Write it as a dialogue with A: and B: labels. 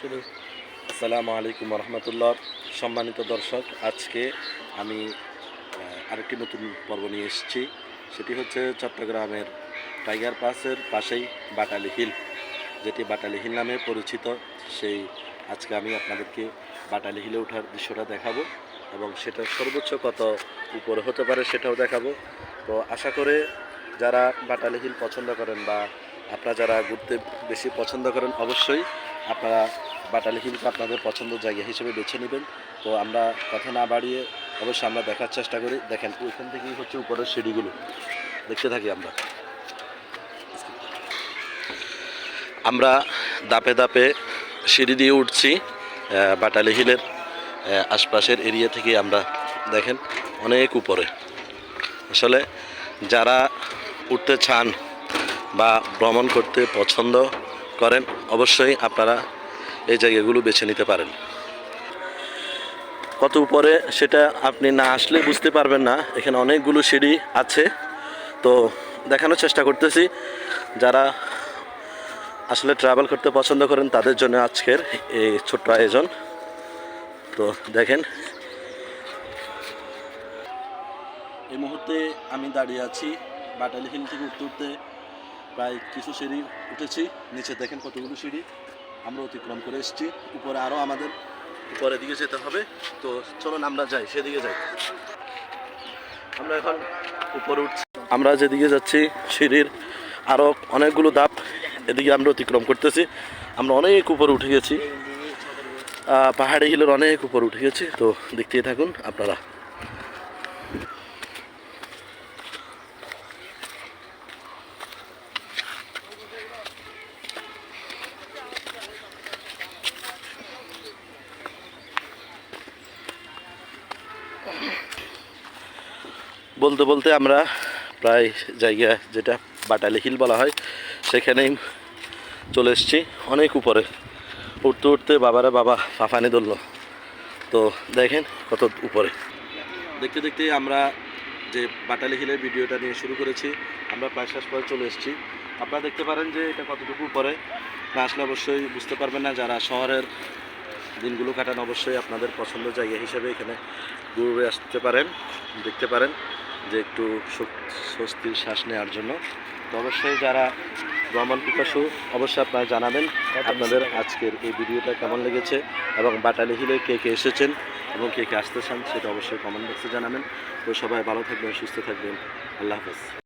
A: শুরু।
B: আসসালামু আলাইকুম রহমতুল্লাহ। সম্মানিত দর্শক, আজকে আমি আরেকটি নতুন পর্ব নিয়ে এসেছি। সেটি হচ্ছে চট্টগ্রামের টাইগার পাসের পাশেই বাটালি হিল, যেটি বাটালি হিল নামে পরিচিত। সেই, আজকে আমি আপনাদেরকে বাটালি হিলে ওঠার দৃশ্যটা দেখাবো এবং সেটা সর্বোচ্চ কত উপরে হতে পারে সেটাও দেখাবো। তো আশা করে যারা বাটালি হিল পছন্দ করেন বা আপনারা যারা ঘুরতে বেশি পছন্দ করেন, অবশ্যই আপনারা বাটালি হিলকে আপনাদের পছন্দের জায়গা হিসেবে বেছে নেবেন। তো আমরা কথা না বাড়িয়ে অবশ্যই আমরা দেখার চেষ্টা করি। দেখেন, ওইখান থেকেই হচ্ছে উপরের সিঁড়িগুলো। দেখতে থাকি আমরা। আমরা দাপে দাপে সিঁড়ি দিয়ে উঠছি বাটালি হিলের আশপাশের এরিয়া থেকে আমরা দেখেন অনেক উপরে। আসলে যারা উঠতে চান বা ভ্রমণ করতে পছন্দ করেন, অবশ্যই আপনারা এই জায়গাগুলো বেছে নিতে পারেন। কত উপরে সেটা আপনি না আসলে বুঝতে পারবেন না। এখানে অনেকগুলো সিঁড়ি আছে। তো দেখানোর চেষ্টা করতেছি। যারা আসলে ট্রাভেল করতে পছন্দ করেন, তাদের জন্য আজকের এই ছোট্ট আয়োজন। তো দেখেন। এই মুহূর্তে আমি দাঁড়িয়ে আছি বাটালি হিল থেকে উঠতে উঠতে প্রায় কিছু সিঁড়ি উঠেছি। নিচে দেখেন কতগুলো সিঁড়ি। আমরা অতিক্রম করে এসেছি। উপরে আরও আমাদের উপরে দিকে যেতে হবে। তো চলুন আমরা যাই, সেদিকে যাই। আমরা এখন উপরে উঠছি। আমরা যেদিকে যাচ্ছি, সিঁড়ির আরও অনেকগুলো ধাপ এদিকে আমরা অতিক্রম করতেছি। আমরা অনেক উপরে উঠে গেছি। পাহাড়ি হিলের অনেক উপরে উঠে গেছি। তো দেখতেই থাকুন আপনারা। বলতে বলতে আমরা প্রায় জায়গা যেটা বাটালি হিল বলা হয়, সেখানেই চলে এসেছি। অনেক উপরে। উঠতে উঠতে বাবারা বাবা ফাফানি ধরলো। তো দেখেন কত উপরে। দেখতে দেখতে আমরা যে বাটালি হিলের ভিডিওটা নিয়ে শুরু করেছি, আমরা প্রায় শেষ পরে চলে এসেছি। আপনারা দেখতে পারেন যে এটা কতটুকু উপরে। না আসলে অবশ্যই বুঝতে পারবেন না যারা শহরের দিনগুলো কাটান অবশ্যই আপনাদের পছন্দ জায়গা হিসেবে এখানে ঘুরে আসতে পারেন, দেখতে পারেন যে একটু স্বস্তির শ্বাস নেওয়ার জন্য। তো অবশ্যই যারা ভ্রমণ পিপাসু, অবশ্যই আপনারা জানাবেন আপনাদের আজকের এই ভিডিওটা কেমন লেগেছে এবং বাটালি হিলে কে কে এসেছেন এবং কে কে আসতে চান সেটা অবশ্যই কমেন্ট বক্সে জানাবেন। তো সবাই ভালো থাকবেন, সুস্থ থাকবেন। আল্লাহ হাফেজ।